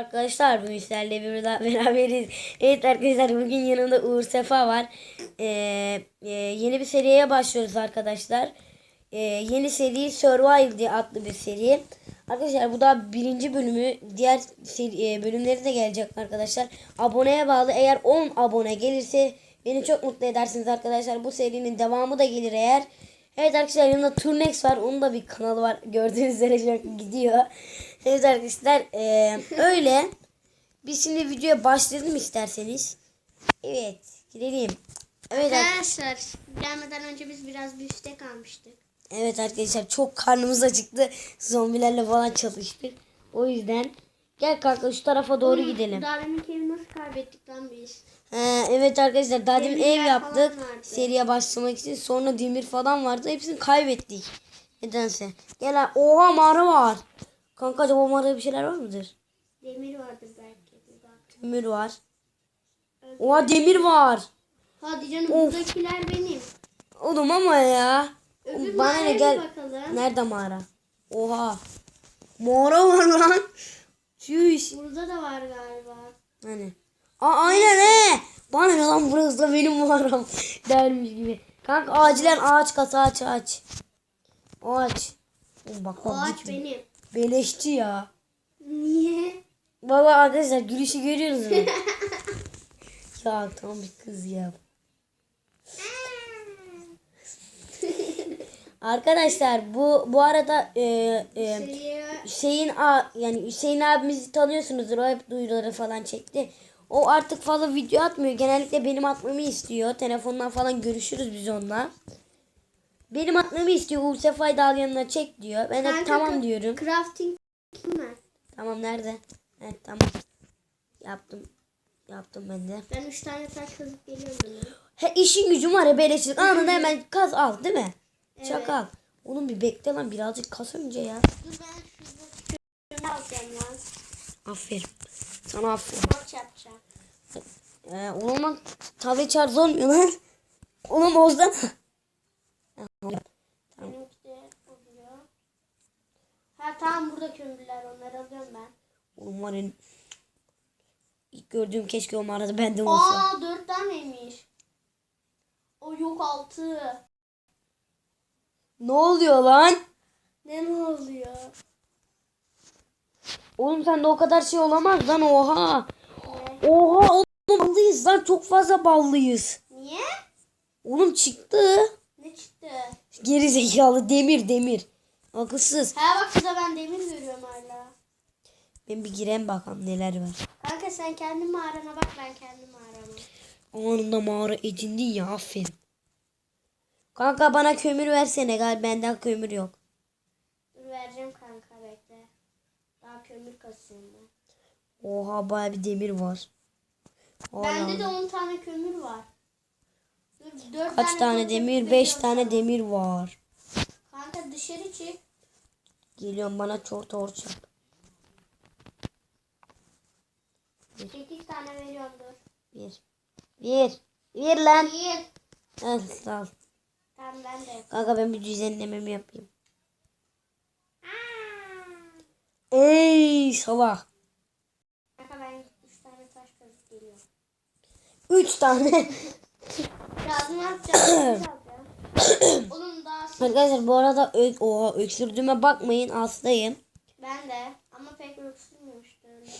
Arkadaşlar bugün sizlerle bir daha beraberiz. Evet arkadaşlar bugün yanımda Uğur Sefa var. Ee, e, yeni bir seriye başlıyoruz arkadaşlar. Ee, yeni seri Survival diye adlı bir seri. Arkadaşlar bu da birinci bölümü. Diğer seri, e, bölümleri de gelecek arkadaşlar. Aboneye bağlı. Eğer 10 abone gelirse beni çok mutlu edersiniz arkadaşlar. Bu serinin devamı da gelir eğer. Evet arkadaşlar yanında Turnex var. Onun da bir kanalı var. Gördüğünüz üzere gidiyor. Evet arkadaşlar eee, öyle. Biz şimdi videoya başlayalım isterseniz. Evet gidelim. Evet, ar- Arkadaşlar gelmeden önce biz biraz büftek almıştık. evet arkadaşlar çok karnımız acıktı. Zombilerle falan çalıştık. O yüzden gel kanka şu tarafa doğru gidelim. Daha deminki evi nasıl kaybettik lan biz? Ee, evet arkadaşlar daha demin ev yaptık. Seriye başlamak için. Sonra demir falan vardı. Hepsini kaybettik. Nedense. Gel ha- Oha mağara var. Kanka acaba mağarada bir şeyler var mıdır? Demir vardır belki. Kömür var. Oha demir var. Hadi canım Of. buradakiler benim. Oğlum ama ya. Öbür bana ne gel. bakalım. Nerede mağara? Oha. Mağara var lan. Çüş. Burada da var galiba. Hani. Aa aynen he. Bana ne lan burası da benim mağaram. Dermiş gibi. Kanka acilen ağaç kat ağaç ağaç. Ağaç. Oğlum bak O bak ağaç benim. Beleşçi ya. Niye? Baba arkadaşlar gülüşü görüyorsunuz mu? ya tam bir kız ya. Arkadaşlar bu bu arada e, e, Hüseyin a, yani Hüseyin abimizi tanıyorsunuzdur. O hep duyuruları falan çekti. O artık fazla video atmıyor. Genellikle benim atmamı istiyor. Telefondan falan görüşürüz biz onunla. Benim atmamı istiyor. Uğur Sefa'yı da al yanına çek diyor. Ben de Kanka, tamam diyorum. crafting var? Tamam nerede? Evet tamam. Yaptım. Yaptım ben de. Ben üç tane taş kazıp geliyorum. He işin gücüm var ya beleşçilik. Anında hemen kaz al değil mi? Evet. Çakal. Oğlum bir bekle lan birazcık kas önce ya. Dur ben şurada alacağım lan. Aferin. Sana aferin. Maç yapacağım. Ee, oğlum lan tabi çarz olmuyor lan. Oğlum Ozdan. Benimki de oluyor. Ha tamam burada kömürler onları alıyorum ben. Ya. İlk gördüğüm keşke o mağarada bende olsa. Aa dört taneymiş. O yok altı. Ne oluyor lan? Ne ne oluyor? Oğlum sende o kadar şey olamaz lan oha. Ne? Oha oğlum ballıyız lan çok fazla ballıyız. Niye? Oğlum çıktı. Ne çıktı? Geri zekalı demir demir. Akılsız. Ha bak şurada ben demir görüyorum hala. Ben bir gireyim bakalım neler var. Kanka sen kendi mağarana bak ben kendi mağarama. Anında mağara edindin ya aferin. Kanka bana kömür versene galiba benden kömür yok. Dur vereceğim kanka bekle. Daha kömür kasıyorum ben. Oha baya bir demir var. Hala. Bende de 10 tane kömür var. Dur 4 Kaç tane demir? 5 tane demir var. Kanka dışarı çık. Geliyorum bana çor torç yap. 8 tane veriyorum dur. Bir. Bir. Bir lan. 1. Al sağ ol. Tamam ben de. Kanka ben bir düzenlememi yapayım. Aa! Ey sabah. Kanka ben 3 tane taş kazıp geliyorum. 3 tane. Biraz ne. Oğlum daha Arkadaşlar bu arada ö oha öksürdüğüme bakmayın hastayım. ben de ama pek öksürmüyormuştu öyle.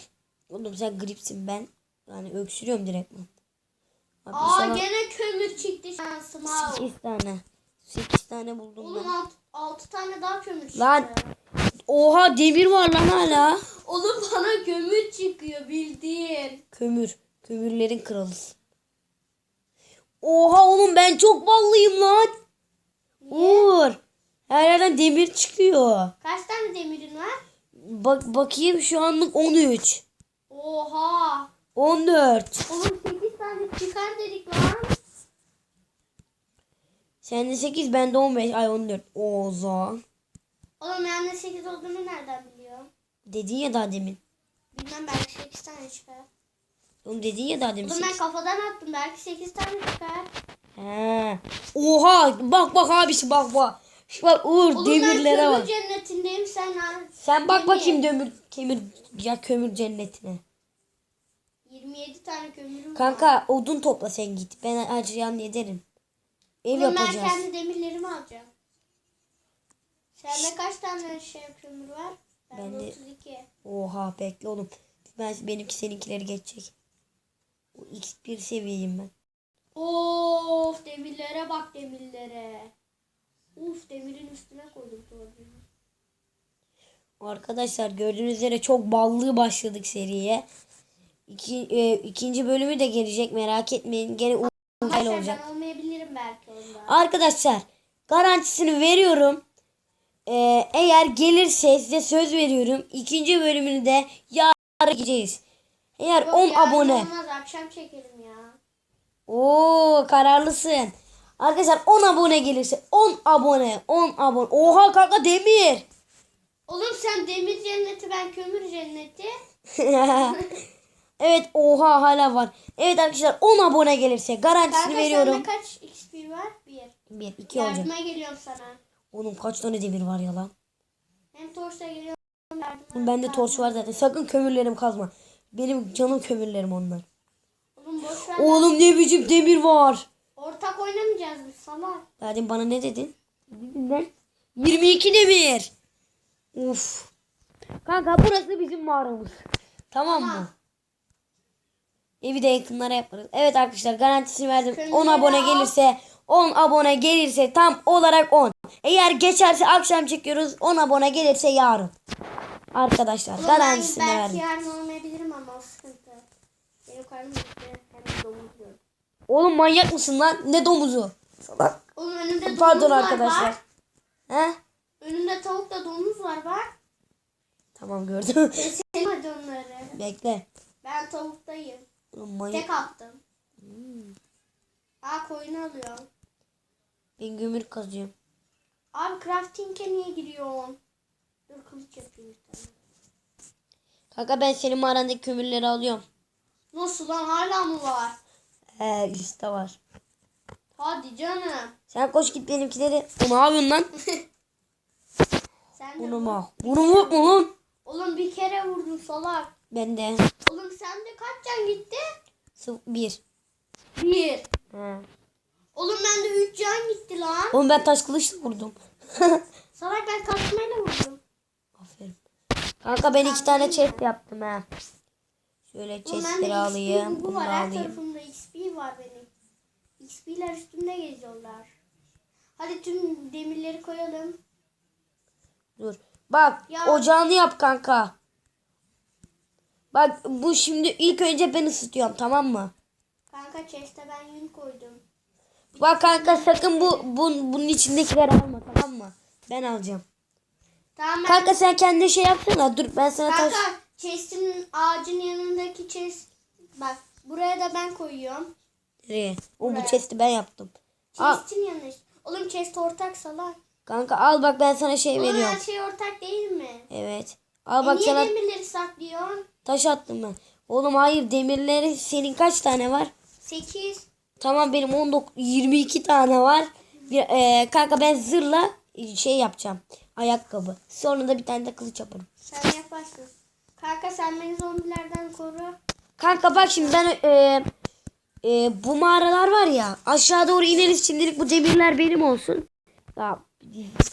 Oğlum sen gripsin ben. Yani öksürüyorum direkt ben. Abi Aa sana gene kömür çıktı şansıma. 8 tane. 8 tane buldum Oğlum ben. 6, 6 tane daha kömür çıktı. Lan. Oha demir var lan hala. Oğlum bana kömür çıkıyor bildiğin. Kömür. Kömürlerin kralısın. Oha oğlum ben çok ballıyım lan. Uğur. Her yerden demir çıkıyor. Kaç tane demirin var? Bak bakayım şu anlık 13. Oha. 14. Oğlum 8 tane çıkar dedik lan. Sende 8 bende 15. Ay 14. Oza. Oğlum yani 8 olduğunu nereden biliyorum? Dedin ya daha demin. Bilmem belki 8 tane çıkar. Oğlum dedin ya daha demin. Oğlum ben kafadan attım belki 8 tane çıkar. He. Oha bak bak abisi bak bak. Şu bak Uğur Oğlum demirlere ben bak. kömür cennetindeyim sen. Sen bak bakayım demir kömür ya kömür cennetine. 27 tane kömürüm var. Kanka odun topla sen git. Ben acıyan ederim. Ev Oğlum ben yapacağız. kendi demirlerimi alacağım. Sende kaç tane şey kömür var? Bende Bende- 32. Oha bekle oğlum. Ben benimki seninkileri geçecek. O X1 seviyeyim ben. Of demirlere bak demirlere. Uf demirin üstüne koydum torbayı. Arkadaşlar gördüğünüz üzere çok ballı başladık seriye. İki, e, ikinci bölümü de gelecek merak etmeyin. Gene u- güzel Arkadaşlar olacak. ben olmayabilirim belki onda. Arkadaşlar garantisini veriyorum. Ee, eğer gelirse size söz veriyorum. İkinci bölümünü de yarın gideceğiz. Eğer Yok 10 ya, abone. Olmaz akşam çekelim ya. Oo kararlısın. Arkadaşlar 10 abone gelirse 10 abone 10 abone. Oha kanka demir. Oğlum sen demir cenneti ben kömür cenneti. evet oha hala var. Evet arkadaşlar 10 abone gelirse garantisini Kanka veriyorum. sende kaç XP var? Bir. 1 2 olacak. Yardıma geliyorum sana. Oğlum kaç tane demir var ya lan? Hem torçla geliyorum. Oğlum bende torç var zaten. Sakın kömürlerim kazma. Benim canım kömürlerim onlar. Oğlum boş ver. Oğlum ne biçim demir var. Ortak oynamayacağız biz salak. Zaten bana ne dedin? Lan. 22 demir. Uf. Kanka burası bizim mağaramız. Tamam mı? Evi de yakınlara yaparız. Evet arkadaşlar garantisini verdim. Kömürleri 10 abone al. gelirse 10 abone gelirse tam olarak 10. Eğer geçerse akşam çekiyoruz. 10 abone gelirse yarın. Arkadaşlar Oğlum ben garantisini belki verdim. yarın olmayabilirim ama o sıkıntı. Benim karnım gitti. Hem de domuz yiyorum. Oğlum manyak mısın lan? Ne domuzu? Salak. Oğlum önümde domuz Pardon var arkadaşlar. bak. He? Önümde tavukla domuz var bak. Tamam gördüm. Keselim hadi onları. Bekle. Ben tavuktayım. Oğlum manyak. Tek attım. Aa koyunu alıyorum. Ben gömür kazıyorum. Abi crafting'e niye giriyorsun? Dur kılıç yapayım bir tane. Kanka ben senin mağarandaki kömürleri alıyorum. Nasıl lan hala mı var? He liste var. Hadi canım. Sen koş git benimkileri. O ne yapıyorsun lan? Sen de Bunu vur. mu? Bunu mu mu lan? Oğlum bir kere vurdun salak. Ben de. Oğlum sende kaç can gitti? Sıf- Bir. Bir. He. Oğlum bende üç can gitti lan. Oğlum ben taş kılıçla vurdum. Salak ben kasmayla vurdum. Kanka ben iki tane chest yaptım ha. Şöyle chestleri alayım. Bu var. Her tarafımda XP var benim. XP'ler üstümde geziyorlar. Hadi tüm demirleri koyalım. Dur. Bak Ya- ocağını yap kanka. Bak bu şimdi ilk önce ben ısıtıyorum tamam mı? Kanka chest'e ben yün koydum. Bak kanka sakın bu, bu bunun içindekileri alma tamam mı? Ben alacağım. Tamam ben... Kanka sen kendi şey yapsana. Dur ben sana taş... Kanka chest'in ağacın yanındaki chest... Bak buraya da ben koyuyorum. Nereye? O bu chest'i ben yaptım. Chest'in işte. Oğlum chest ortak salak. Kanka al bak ben sana şey Oğlum veriyorum. her şey ortak değil mi? Evet. Al E bak niye sana demirleri saklıyorsun? taş attım ben. Oğlum hayır demirleri senin kaç tane var? 8. Tamam benim 19 22 tane var. Bir, e, kanka ben zırla şey yapacağım. Ayakkabı. Sonra da bir tane de kılıç yaparım. Sen yaparsın. Kanka sen beni zombilerden koru. Kanka bak şimdi ben e, e, bu mağaralar var ya aşağı doğru ineriz şimdilik bu demirler benim olsun. Ya,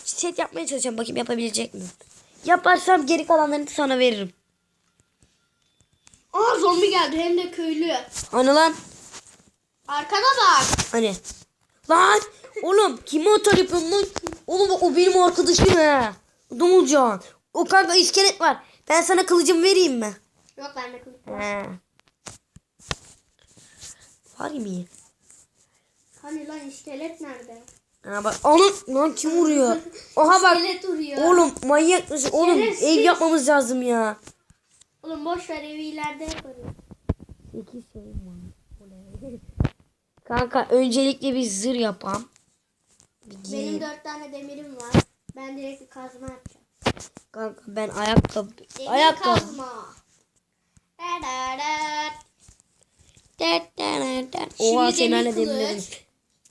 set yapmaya çalışacağım bakayım yapabilecek miyim? Yaparsam geri kalanlarını sana veririm. Aa zombi geldi hem de köylü. Hani lan? Arkana bak. Hani? Lan! Oğlum kime atar yapıyorsun lan? Oğlum o benim arkadaşım he. Domuzcan. O kanka iskelet var. Ben sana kılıcımı vereyim mi? Yok bende kılıç var. He. Var mı? Hani lan iskelet nerede? Ha bak anam lan kim vuruyor? Oha bak. İskelet vuruyor. Oğlum manyak mısın? Oğlum Şerefsiz. ev yapmamız lazım ya. Oğlum boş ver evi ileride yaparız. 8 şeyim var. Kanka öncelikle bir zır yapam. Benim dört tane demirim var. Ben direkt bir kazma yapacağım. Kanka ben ayakkabı. Demir ayakkabı. kazma. Da da da. Oha Şimdi sen hala demir demirlerin.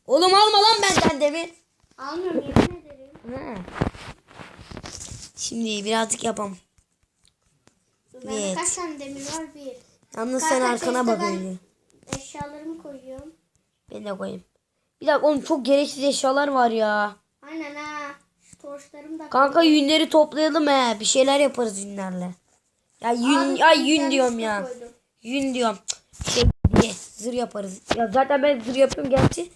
Oğlum alma lan benden demir. Almıyorum yemin ederim. Ha. Şimdi birazcık yapalım. Bende Evet. kaç tane demir var? Bir. Yalnız Kanka, sen arkana bak ben- önce. Eşyalarımı koyuyorum. Ben de koyayım. Bir dakika oğlum çok gereksiz eşyalar var ya. Aynen ha. Şu da Kanka yünleri toplayalım he. Bir şeyler yaparız yünlerle. Ya yün, Abi, ay bir yün diyorum üstüne ya. koydum. Yün diyorum. Cık, Şey diye zır yaparız. Ya zaten ben zır yapıyorum gerçi.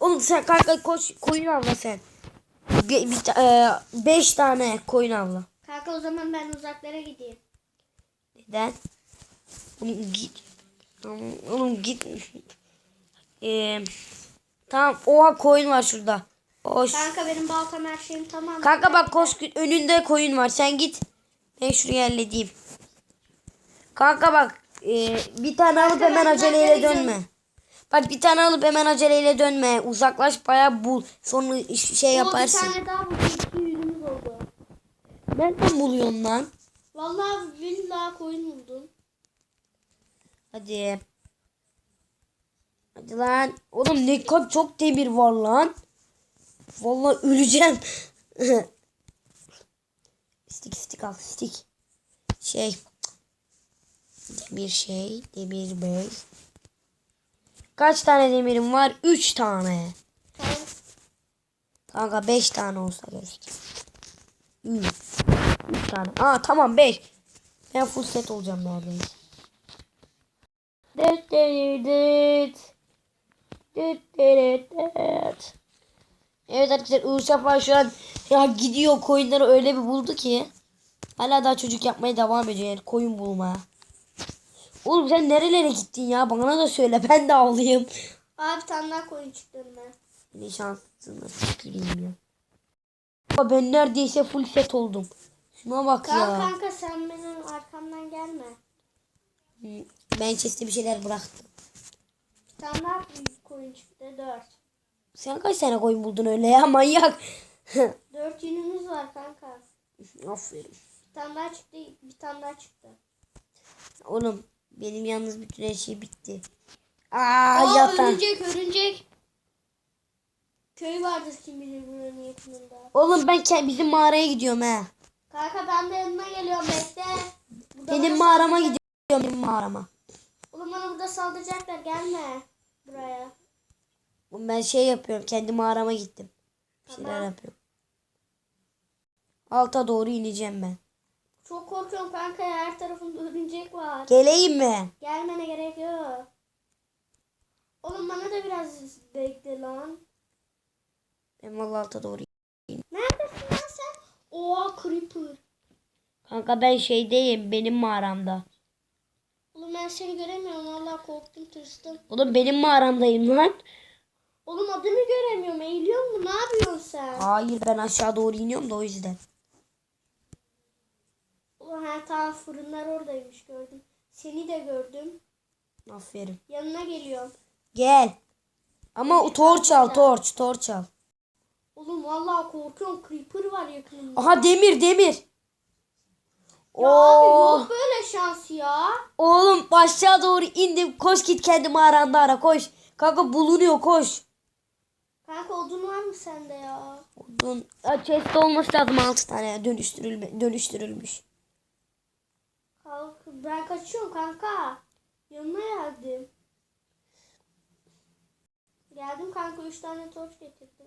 Oğlum sen kanka koş koyun avla sen. Bir, bir ta- e, beş tane koyun avla. Kanka o zaman ben uzaklara gideyim. Neden? Oğlum git. Oğlum git. Ee, tamam. Oha koyun var şurada. Koş. Kanka benim baltam her şeyim tamam. Kanka bak koş önünde koyun var. Sen git. Ben şurayı halledeyim. Kanka bak e, bir tane alıp Kanka, hemen aceleyle dönme. Bak bir tane alıp hemen aceleyle dönme. Uzaklaş bayağı bul. Sonra şey O bir yaparsın. tane daha bu iki yüzümüz oldu. Nereden buluyorsun lan? Vallahi villa koyun buldum. Hadi. Hadi lan. Oğlum ne kadar çok demir var lan. Vallahi öleceğim. stik stik al stik. Şey. Demir şey. Demir bey. Kaç tane demirim var? 3 tane. Kanka 5 tane olsa. 3. 3 tane. Aa tamam 5. Ben full set olacağım neredeyse. Dıt dıt dıt. Evet arkadaşlar Uğur şu an ya gidiyor koyunları öyle bir buldu ki. Hala daha çocuk yapmaya devam ediyor yani koyun bulmaya. Oğlum sen nerelere gittin ya? Bana da söyle ben de alayım. Abi tane daha koyun çıktı önüme. Ne şanslısın ya. Ama Ben neredeyse full set oldum. Şuna bak Kanka, ya. kanka sen benim arkamdan gelme. Hı, Ben chest'e bir şeyler bıraktım. Tane daha koyun çıktı. Dört. Sen kaç tane koyun buldun öyle ya manyak. Dört yünümüz var kanka. Aferin. Bir tane daha çıktı. Bir tane daha çıktı. Oğlum benim yalnız bütün her şey bitti. Aa, Aa yatan. örümcek örümcek. Köy vardır kim bilir buranın yakınında. Oğlum ben bizim mağaraya gidiyorum he. Kanka ben de yanına geliyorum bekle. Burada Benim mağarama gidiyorum benim mağarama. Oğlum bana burada saldıracaklar gelme buraya. Oğlum Ben şey yapıyorum kendi mağarama gittim. Bir şeyler Tamam. yapıyorum. Alta doğru ineceğim ben. Çok korkuyorum kanka ya, her tarafımda örümcek var. Geleyim mi? Gelmene gerek yok. Oğlum bana da biraz bekle lan. Ben vallahi alta doğru Neredesin lan sen? Oha creeper. Kanka ben şeydeyim benim mağaramda. Ben seni göremiyorum vallahi korktum tırstım. Oğlum benim mağaramdayım lan. Oğlum adını göremiyorum eğiliyor mu ne yapıyorsun sen? Hayır ben aşağı doğru iniyorum da o yüzden. Ha tamam fırınlar oradaymış gördüm. Seni de gördüm. Aferin. Yanına geliyorum. Gel. Ama o torç al torç torç al. Oğlum vallahi korkuyorum creeper var yakınımda. Aha demir demir. Ya abi Oo. yok böyle şans ya. Oğlum aşağı doğru indim. Koş git kendi mağaranda ara koş. Kanka bulunuyor koş. Kanka odun var mı sende ya? Odun. Chest olması lazım 6 tane dönüştürülme, dönüştürülmüş. Kalk, ben kaçıyorum kanka. Yanına geldim. Geldim kanka 3 tane torç getirdim.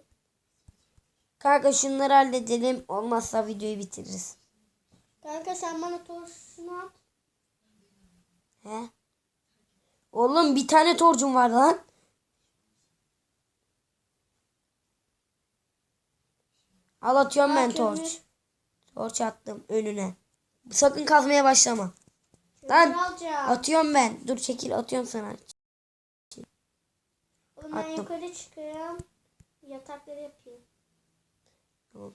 Kanka şunları halledelim. Olmazsa videoyu bitiririz. Kanka sen bana torçunu at. He? Oğlum bir tane torcum var lan. Al atıyorum ben torç. Torç attım önüne. Sakın kazmaya başlama. Lan atıyorum ben. Dur çekil atıyorum sana. Attım. yukarı çıkıyorum. Yatakları yapayım. Tamam.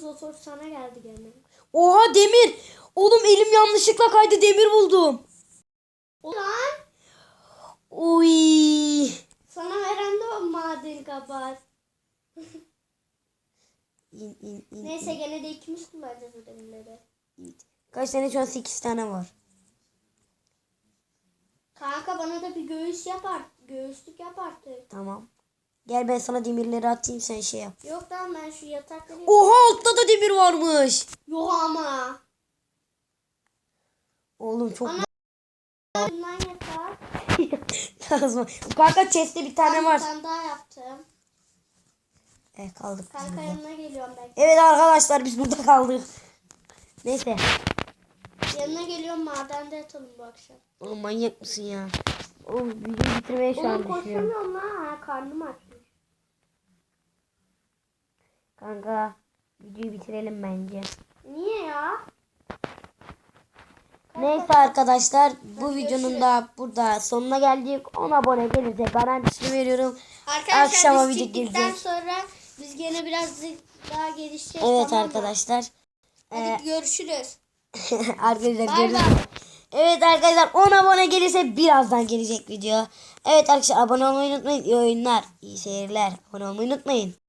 Torç sana geldi gene. Oha demir. Oğlum elim yanlışlıkla kaydı demir buldum. Ulan Uy. sana veren de o maden kabar. İn, in, in, Neyse gene de ikimiz kullanacağız o demirleri. in. Kaç tane şu an 8 tane var. Kanka bana da bir göğüs yap artık. Göğüslük yap artık. Tamam. Gel ben sana demirleri atayım sen şey yap. Yok lan ben şu yatakları... Oha altta da demir varmış. Yok ama. Oğlum çok Bundan yatak. lazım. Kanka chest'te bir tane var. tane daha yaptım. Evet kaldık Kanka yanına geliyorum ben. Evet arkadaşlar biz burada kaldık. Neyse. Yanına geliyorum madende yatalım bu akşam. Oğlum manyak mısın ya? Oğlum videoyu bitirmeye şu an Oğlum düşünüyorum. koşamıyorum lan. Karnım açmış. Kanka videoyu bitirelim bence. Niye ya? Neyse arkadaşlar bu videonun da burada sonuna geldik. 10 abone gelirse garantisini veriyorum. Arkadaşlar Akşama biz video gelecek. sonra biz gene biraz daha gelişeceğiz. Evet tamam mı? arkadaşlar. Hadi görüşürüz. arkadaşlar görüşürüz. Evet arkadaşlar 10 abone gelirse birazdan gelecek video. Evet arkadaşlar abone olmayı unutmayın. İyi oyunlar, iyi seyirler. Abone olmayı unutmayın.